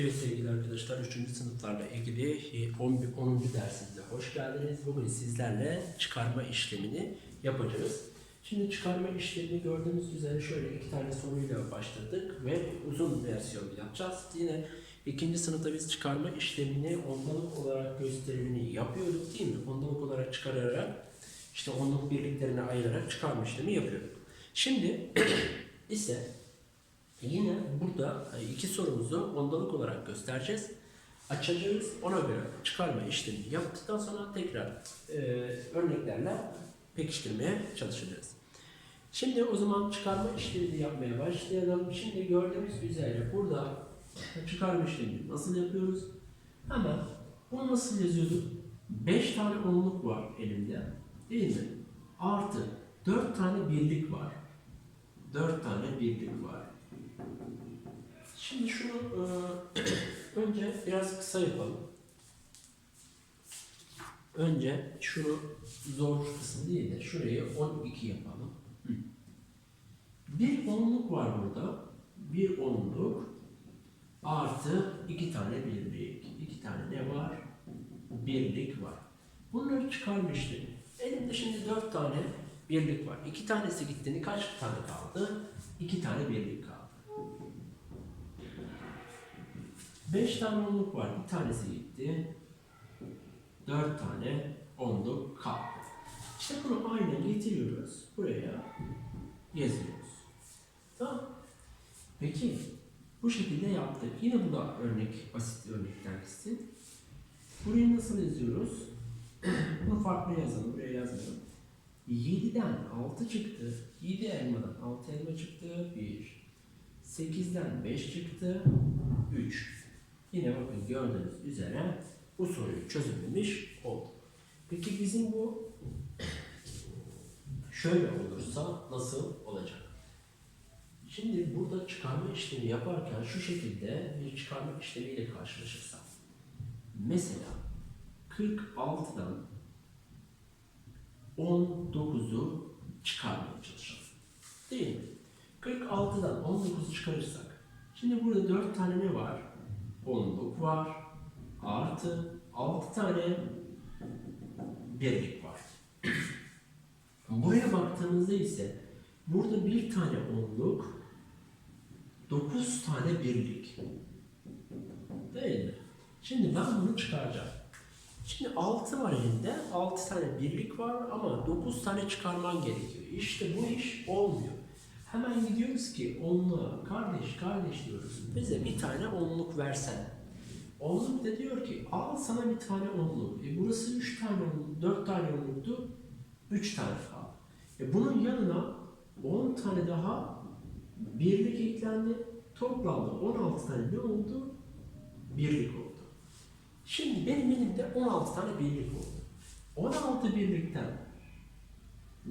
Evet sevgili arkadaşlar 3. sınıflarla ilgili e, 10. 10. dersimize hoş geldiniz. Bugün sizlerle çıkarma işlemini yapacağız. Şimdi çıkarma işlemini gördüğünüz üzere şöyle iki tane soruyla başladık ve uzun versiyon yapacağız. Yine ikinci sınıfta biz çıkarma işlemini ondalık olarak gösterimini yapıyorduk değil mi? Ondalık olarak çıkararak işte onluk birliklerine ayırarak çıkarma işlemi yapıyorduk. Şimdi ise Yine burada e, iki sorumuzu ondalık olarak göstereceğiz. Açacağız. Ona göre çıkarma işlemi yaptıktan sonra tekrar e, örneklerle pekiştirmeye çalışacağız. Şimdi o zaman çıkarma işlemini yapmaya başlayalım. Şimdi gördüğümüz üzere burada çıkarma işlemini nasıl yapıyoruz? Hemen bunu nasıl yazıyorduk? 5 tane onluk var elimde. Değil mi? Artı 4 tane birlik var. 4 tane birlik var. Şimdi şunu e, önce biraz kısa yapalım. Önce şunu zor kısım değil de şurayı 12 yapalım. Bir onluk var burada. Bir onluk artı iki tane birlik. İki tane ne var? Birlik var. Bunları çıkarmıştık. Elimde şimdi dört tane birlik var. İki tanesi gittiğini kaç tane kaldı? İki tane birlik kaldı. 5 tane onluk var. Bir tanesi gitti. 4 tane onluk kaldı. İşte bunu aynen getiriyoruz. Buraya yazıyoruz. Tamam. Peki bu şekilde yaptık. Yine bu da örnek, basit örnekten gitsin. Burayı nasıl yazıyoruz? bunu farklı yazalım. Buraya yazmayalım. 7'den 6 çıktı. 7 elmadan 6 elma çıktı. 1. 8'den 5 çıktı. 3. Yine bakın gördüğünüz üzere bu soruyu çözümlemiş olduk. Peki bizim bu şöyle olursa nasıl olacak? Şimdi burada çıkarma işlemi yaparken şu şekilde bir çıkarma işlemiyle karşılaşırsak. Mesela 46'dan 19'u çıkarmaya çalışalım. Değil mi? 46'dan 19'u çıkarırsak. Şimdi burada 4 tane ne var? Onluk var. Artı 6 tane birlik var. Buraya baktığımızda ise burada bir tane onluk 9 tane birlik. Değil mi? Şimdi ben bunu çıkaracağım. Şimdi 6 var elinde. 6 tane birlik var ama 9 tane çıkarman gerekiyor. İşte bu iş olmuyor. Hemen gidiyoruz ki onluğa, kardeş kardeş diyoruz. Bize bir tane onluk versen. Onluk da diyor ki al sana bir tane onluk. E burası üç tane onluk, dört tane onluktu. Üç tane kaldı. E bunun yanına on tane daha birlik eklendi. Toplamda 16 tane ne oldu? Birlik oldu. Şimdi benim elimde 16 tane birlik oldu. 16 birlikten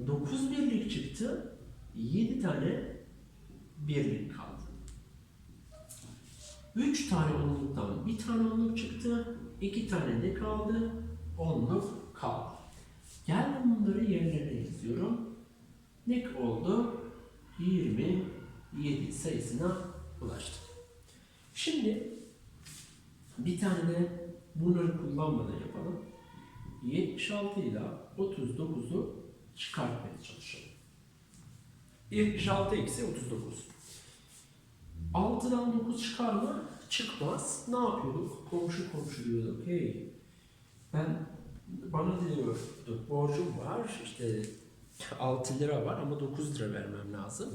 9 birlik çıktı. 7 tane birlik kaldı. 3 tane onluktan bir tane onluk çıktı. 2 tane ne kaldı? Onluk kaldı. Geldim bunları yerlerine yazıyorum. Ne oldu? 27 sayısına ulaştık. Şimdi bir tane de bunları kullanmadan yapalım. 76 ile 39'u çıkartmaya çalışalım. 76 eksi 39. 6'dan 9 çıkar mı? Çıkmaz. Ne yapıyorduk? Komşu komşu diyorduk. Hey ben bana diyordu borcum var işte 6 lira var ama 9 lira vermem lazım.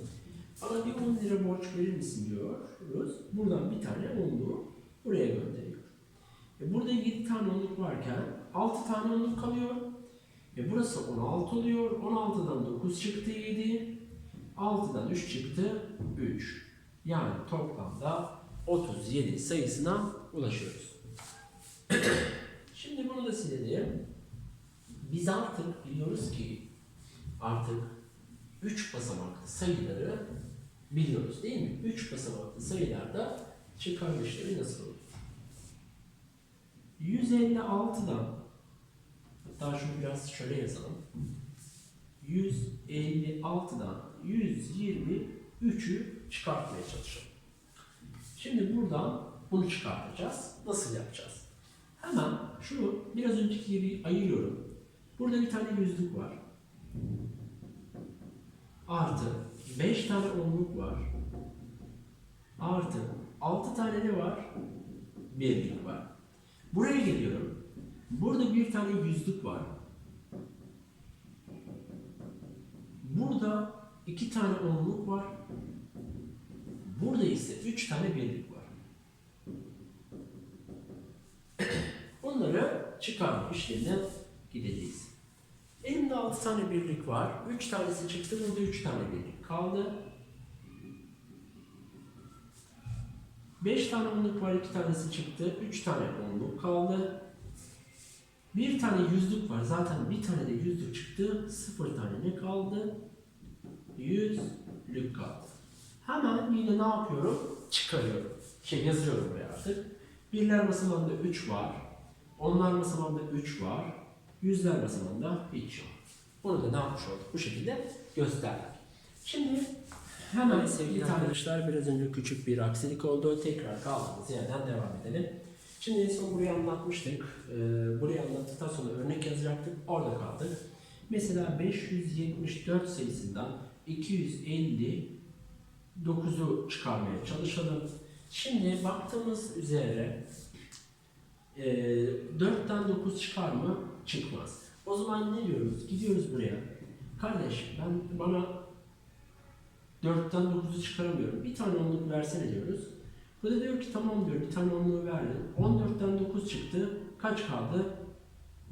Bana bir 10 lira borç verir misin diyoruz. Buradan bir tane onluğu buraya gönderiyor. E burada 7 tane onluk varken 6 tane onluk kalıyor. E burası 16 oluyor. 16'dan 9 çıktı 7. 6'dan 3 çıktı 3. Yani toplamda 37 sayısına ulaşıyoruz. Şimdi bunu da silelim. Biz artık biliyoruz ki artık 3 basamaklı sayıları biliyoruz değil mi? 3 basamaklı sayılarda çıkarma işlemi nasıl olur? 156'dan hatta şunu biraz şöyle yazalım. 156'dan 123'ü çıkartmaya çalışalım. Şimdi buradan Bunu çıkartacağız. Nasıl yapacağız? Hemen şu biraz önceki gibi ayırıyorum. Burada bir tane yüzlük var. Artı 5 tane onluk var. Artı 6 tane ne var? Birlik var. Buraya geliyorum. Burada bir tane yüzlük var. Burada iki tane onluk var. Burada ise üç tane birlik var. Bunları çıkarma işlemine gideceğiz. Elimde 6 tane birlik var. 3 tanesi çıktı. Burada 3 tane birlik kaldı. 5 tane onluk var. 2 tanesi çıktı. 3 tane onluk kaldı. Bir tane yüzlük var. Zaten bir tane de yüzlük çıktı. 0 tane ne kaldı? Yüzlük kaldı. Hemen yine ne yapıyorum? Çıkarıyorum. Şey yazıyorum buraya artık. Birler basamağında 3 var. Onlar basamağında 3 var. Yüzler basamağında hiç yok. Bunu da ne yapmış olduk? Bu şekilde gösterdik. Şimdi hemen sevgili arkadaşlar biraz önce küçük bir aksilik oldu. Tekrar kaldığımız yerden devam edelim. Şimdi en son burayı anlatmıştık. Ee, burayı anlattıktan sonra örnek yazacaktık. Orada kaldık. Mesela 574 sayısından 259'u çıkarmaya çalışalım. Şimdi baktığımız üzere e, 4'ten 9 çıkar mı? Çıkmaz. O zaman ne diyoruz? Gidiyoruz buraya. Kardeş ben bana 4'ten 9'u çıkaramıyorum. Bir tane onluk versene diyoruz. Bu da diyor ki tamam diyor bir tane onluğu verdim. 14'ten 9 çıktı. Kaç kaldı?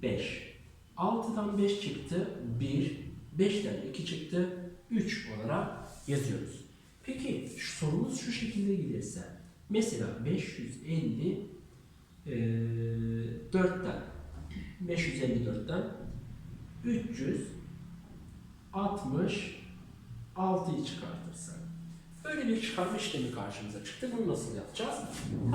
5. 6'dan 5 çıktı. 1. 5'ten 2 çıktı. 3 olarak yazıyoruz. Peki sorumuz şu şekilde gelirse. Mesela 550 eee 4'ten 554'ten 366'yı çıkartırsak. Böyle bir çıkarma işlemi karşımıza çıktı. Bunu nasıl yapacağız?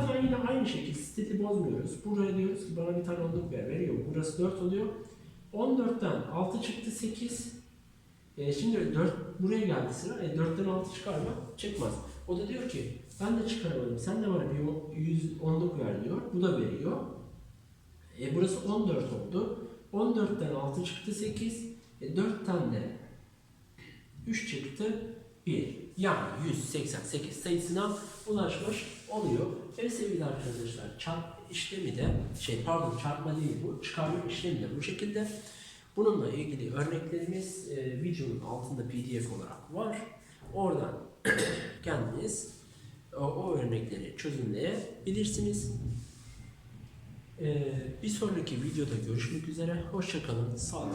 Hemen yine aynı şekilde stili bozmuyoruz. Buraya diyoruz ki bana bir tane onluk ver. Veriyor. Burası 4 oluyor. 14'ten 6 çıktı 8. E, şimdi 4 buraya geldi sıra. E, 4'ten 6 çıkar mı? Çıkmaz. O da diyor ki ben de çıkaramadım. Sen de bana bir o- 100 onluk ver diyor. Bu da veriyor. E, burası 14 oldu. 14'ten 6 çıktı 8. E, 4'ten de 3 çıktı 1. Yani 188 sayısına ulaşmış oluyor. Evet sevgili arkadaşlar çarp işlemi de şey pardon çarpma değil bu çıkarma işlemi de bu şekilde. Bununla ilgili örneklerimiz e, videonun altında pdf olarak var. Oradan kendiniz o, o örnekleri çözümleyebilirsiniz. E, bir sonraki videoda görüşmek üzere. Hoşçakalın. Sağ olun.